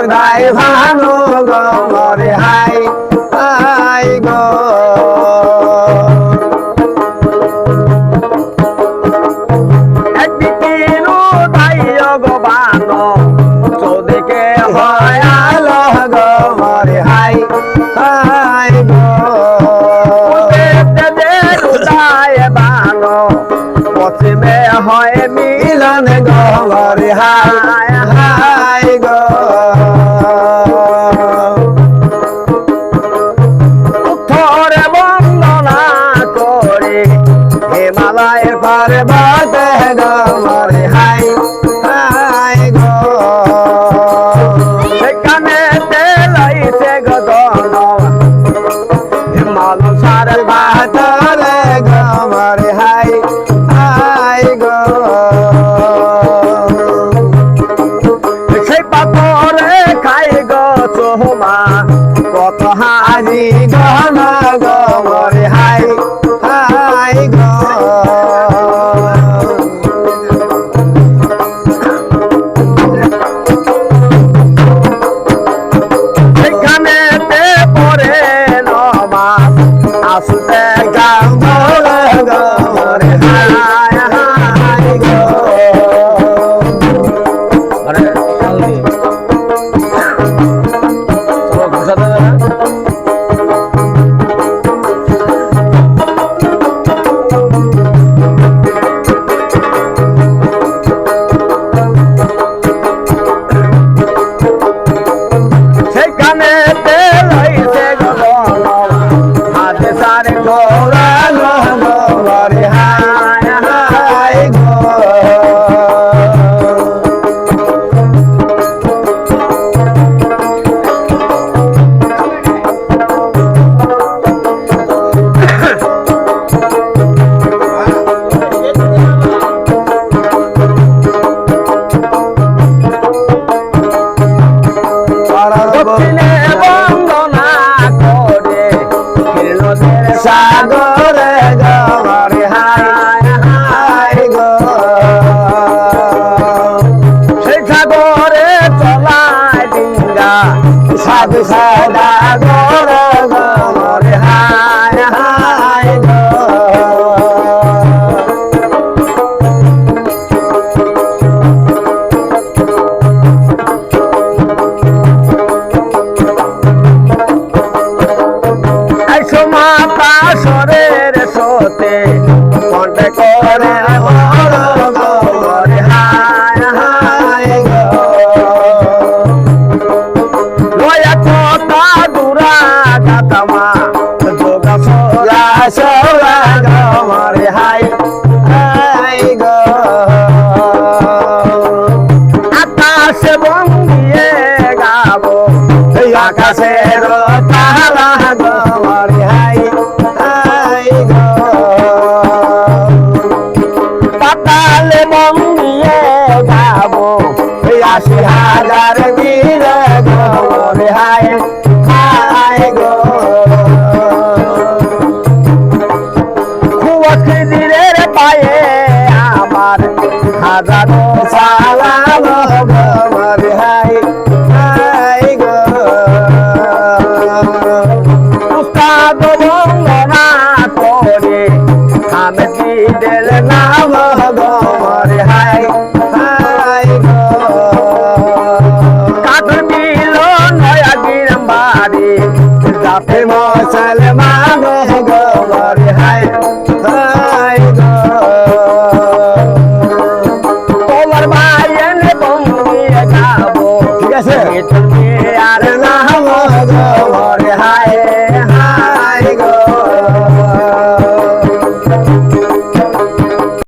খোদাই ভালো গো, মরে হাই হাই গো। হয় আলো গো, মরে হাই হাই গো। পশ্চিমে হয় মিলন গো, মরে হাই। হিমালয়ের পর্বত গো মরে হাই হাই গো। সেখানে তেলাইছে গো দন হিমালয় সার বাতলে গো মরে হাই হাই গো। সেই পাথরে খাই গো চোহমা, কত হাজি সাগরে গরে হায় হায় গো। সেই সাগরে চলায় ডিঙ্গা সাধু সাদা গর কণ্ঠে করে আশি হাজার বীর গমর হাই হাই গো। পায়ে আমার হাজারো পাপে মুসলমান গো হাই হাই গো। তোমার ভাইয়ের বন্ধু যাব। ঠিক আছে। আর না